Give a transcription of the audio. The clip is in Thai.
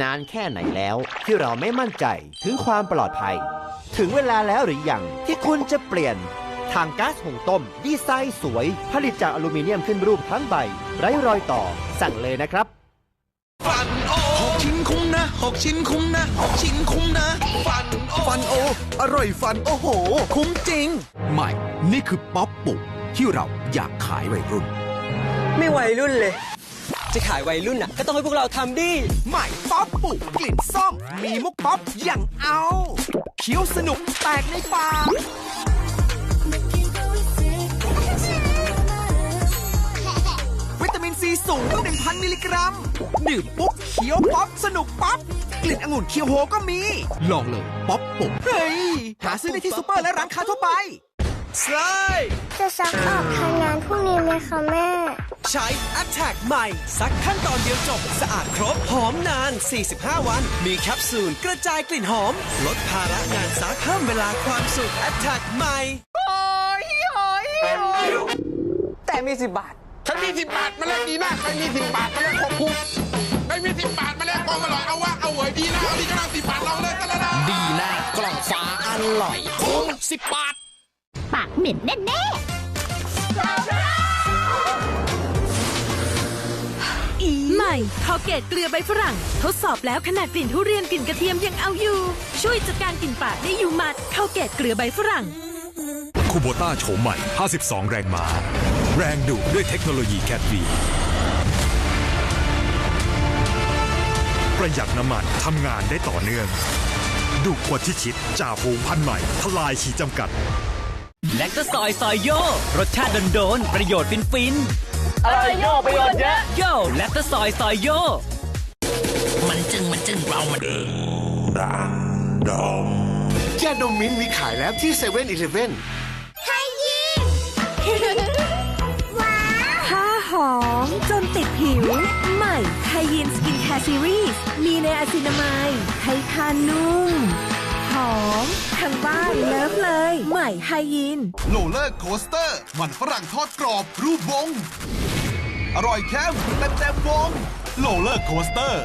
นานแค่ไหนแล้วที่เราไม่มั่นใจถึงความปลอดภัย ถึงเวลาแล้วหรือยังที่คุณจะเปลี่ยน ทางก๊าซหุงต้ม ดีไซน์สวย ผลิตจากอลูมิเนียมขึ้นรูปทั้งใบ ไร้รอยต่อ สั่งเลยนะครับฟันโอหกชิ้นคุ้มนะหกชิ้นคุ้มนะหกชิ้นคุ้มนะ ฟันโอฟันโอ อร่อยฟันโอ้โห คุ้มจริง ใหม่ นี่คือป๊อปปุที่เราอยากขายวัยรุ่น ไม่วัยรุ่นเลย จะขายวัยรุ่นอะ ก็ต้องให้พวกเราทำดิ ใหม่ป๊อปปุกลิ่นส้ม มีมุกป๊อปอย่างเอาเคี้ยวสนุกแตกในปากวิตามินซีสูง 1,000 มิลลิกรัม ดื่มปุ๊บเคี้ยวป๊อปสนุกป๊อปกลิ่นองุ่นเคียวโฮก็มี ลองเลยป๊อปปุกเฮ้ย หาซื้อได้ที่ซูเปอร์และร้านค้าทั่วไปใช่จะซักออกทำงานพรุ่งนี้ไหมคะแม่ ใช้ Attack ใหม่ซักขั้นตอนเดียวจบ สะอาดครบ หอมนาน 45 วัน มีแคปซูลกระจายกลิ่นหอม ลดภาระงานซักเพิ่มเวลาความสุข Attack ใหม่แต่มีสิบบาทฉันมีสิบบาทมาแลกดีนะใครมีสิบบาทมาแลกของคุ้มไม่มีสิบบาทมาแลกของอร่อยเอาวะเอาเหวยดีนะเอาดีก็ได้สิบบาทลองเลยกันละนะดีนะกล่องฟ้าอร่อยคุ้มสิบบาทปากเหม็นแน่ใม่คอเกตเกลือใบฝรั่ง ทดสอบแล้วขนาดกลิ่นทุเรียนกลิ่นกระเทียมยังเอาอยู่ ช่วยจัดการกลิ่นปากได้อยู่หมัดคอเกตเกลือใบฝรั่งคูโบต้าโฉมใหม่ 52 แรงม้า แรงดุด้วยเทคโนโลยีแคทวีประหยัดน้ำมันทำงานได้ต่อเนื่อง ดุกว่าที่คิดจ่าฝูงพันธุ์ใหม่ ทลายขีดจำกัด แลคตาซอยซอยโยรสชาติโดนๆประโยชน์ฟินฟินอะไรโยประโยชน์เยอะโย แลคตาซอยซอยโย มันจึงมันจึงเรามันยาดมมิ้นมีขายแล้วที่เซเว่นอีเลฟเว่นผ้าหอมจนติดผิว ใหม่ไทยินสกินแคร์ซีรีส์มีในอะซินามายให้คานุ่มหอมทั้งบ้านเลิฟเลย ใหม่ไฮยินโรลเลอร์โคสเตอร์ มันฝรั่งทอดกรอบรูปวง อร่อยแค่เต็มเต็มวงโลเลอร์โคสเตอร์